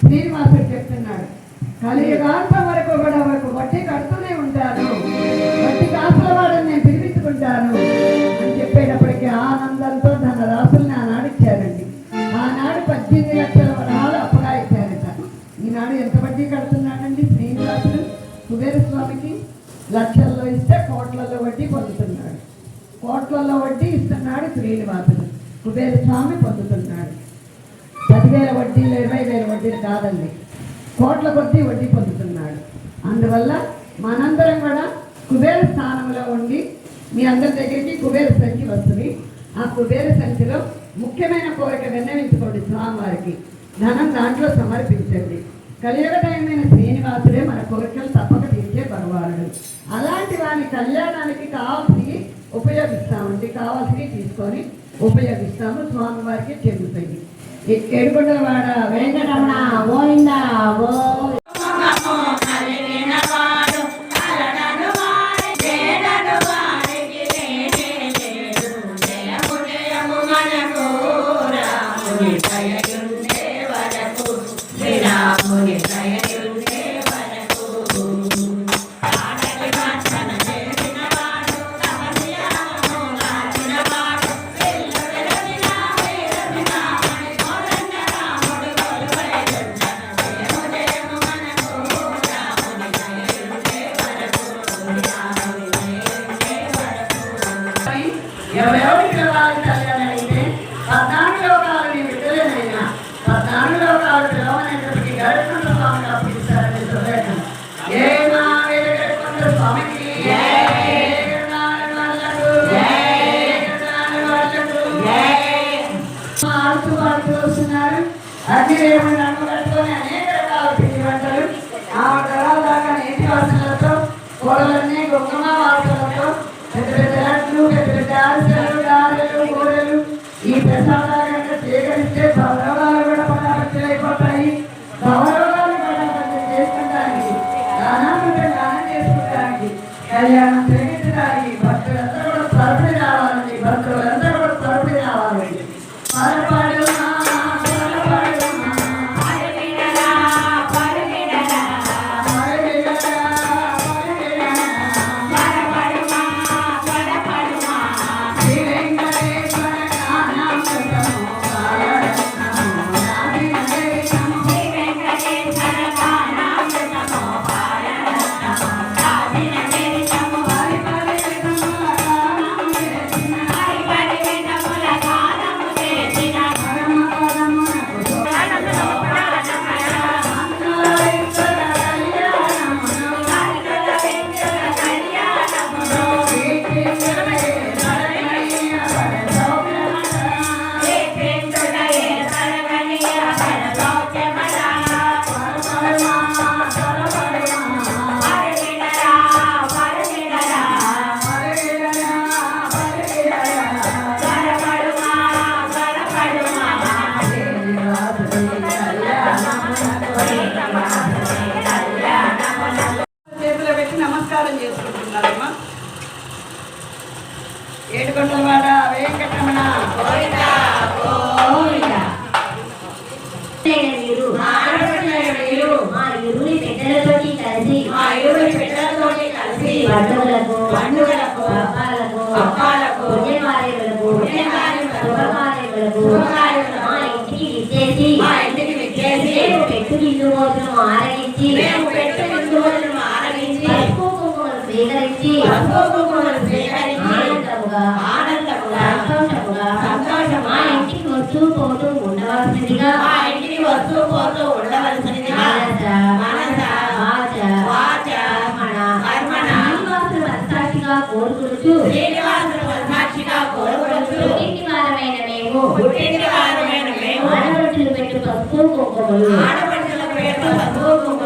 శ్రీనివాసుడు చెప్తున్నాడు కలియుగాంతం వరకు కూడా వరకు వడ్డీ కడుతూనే ఉంటాను వడ్డీ కాసుల వాడని నేను పిలిపించుకుంటాను. అని చెప్పేటప్పటికి ఆనందంతో తన రాసుల్ని ఆనాడు ఇచ్చారండి. ఆనాడు పద్దెనిమిది లక్షల వరహాలు అప్పుగా ఇచ్చారట ఈనాడు ఎంత వడ్డీ కడుతున్నాడండి శ్రీనివాసుడు? కుబేర స్వామికి లక్షల్లో ఇస్తే కోట్లలో వడ్డీ పొందుతున్నాడు. కోట్లలో వడ్డీ ఇస్తున్నాడు శ్రీనివాసుడు. కుబేర స్వామి పొందుతున్నాడు. పదివేల వడ్డీలు ఇరవై వేల వడ్డీలు కాదండి. కోట్ల కొద్దీ వడ్డీ పొందుతున్నాడు. అందువల్ల మనందరం కూడా కుబేర స్థానంలో ఉండి మీ అందరి దగ్గరికి కుబేర సంఖ్య వస్తుంది. ఆ కుబేర సంఖ్యలో ముఖ్యమైన కోరిక విన్నవించుకోండి స్వామివారికి. ధనం దాంట్లో సమర్పించండి. కలియుగటమైన శ్రీనివాసుడే మన కోరికలు తప్పక తీర్చే భగవానుడు. అలాంటి వారి కళ్యాణానికి కావాల్సి ఉపయోగిస్తామండి. కావాల్సినవి తీసుకొని ఉపయోగిస్తాము. స్వామివారికి చెందుతాయి. கெடுபட்டவாடா வேங்கடமணா கோவிந்தா ஓ ఎవరెవరికి పిలవాలి కళ్యాణం అయితే పద్నాలుగు లోకాలని విడుదలైనా పద్నాలుగు లోకాలు పిలవనైనప్పటికీ స్వామిగా ఏ స్వామికి అనేక రకాల పిండి వంటలు ఆ వంటల దాకా నీటి కూరలన్నీ వాసనలతో పెద్ద పెద్ద లడ్లు పెద్ద పెద్ద గారెలు కూరలు. ఈ ప్రసాదాలను స్వీకరిస్తే భవరోగాలు కూడా పటాపంచలైపోతాయి భవరోగాలు పటాపంచలు చేసుకుంటానికి దానామృతం దానం చేసుకుంటానికి కళ్యాణం జరిగించడానికి భక్తులందరూ కూడా తరపుని రావాలండి భక్తులందరూ కూడా తరపుని రావాలండి చేతిలో పెట్టి నమస్కారం చేసుకుంటున్నారమ్మా. వెంకటరమణ. ఇరువురి బిడ్డలతోటి కలిసి బంధువులకు బంధువులకు, అప్పాలకు అప్పాలకు, పుణ్యకార్యములకు పుణ్యకార్యములకు, శుభకార్యములకు శుభకార్యములకు మేము పెట్టు విందు భోజనం ఆరగించి మేము పెట్టు విందు భోజనం ఆరగించి పసుపు కుంకుమలు స్వీకరించి పసుపు కుంకుమలు స్వీకరించి ఆనందముగా ఆనందముగా సంతోషముగా సంతోషముగా మా ఇంటికి వస్తూ పోతూ ఉండవలసిందిగా మా ఇంటికి వస్తూ పోతూ ఉండవలసిందిగా మనస మనస, వాచ వాచ, కర్మణ కర్మణ, శ్రీనివాసుడు మనసాక్షిగా కోరుకుంటూ శ్రీనివాసుడు సాక్షిగా కోరుకుంటూ పుట్టింటి వారమైన మేము. పుట్టింటి వారమైన మేము. ఆడపడుచులు పెట్టు పసుపు కుంకుమలు. 一多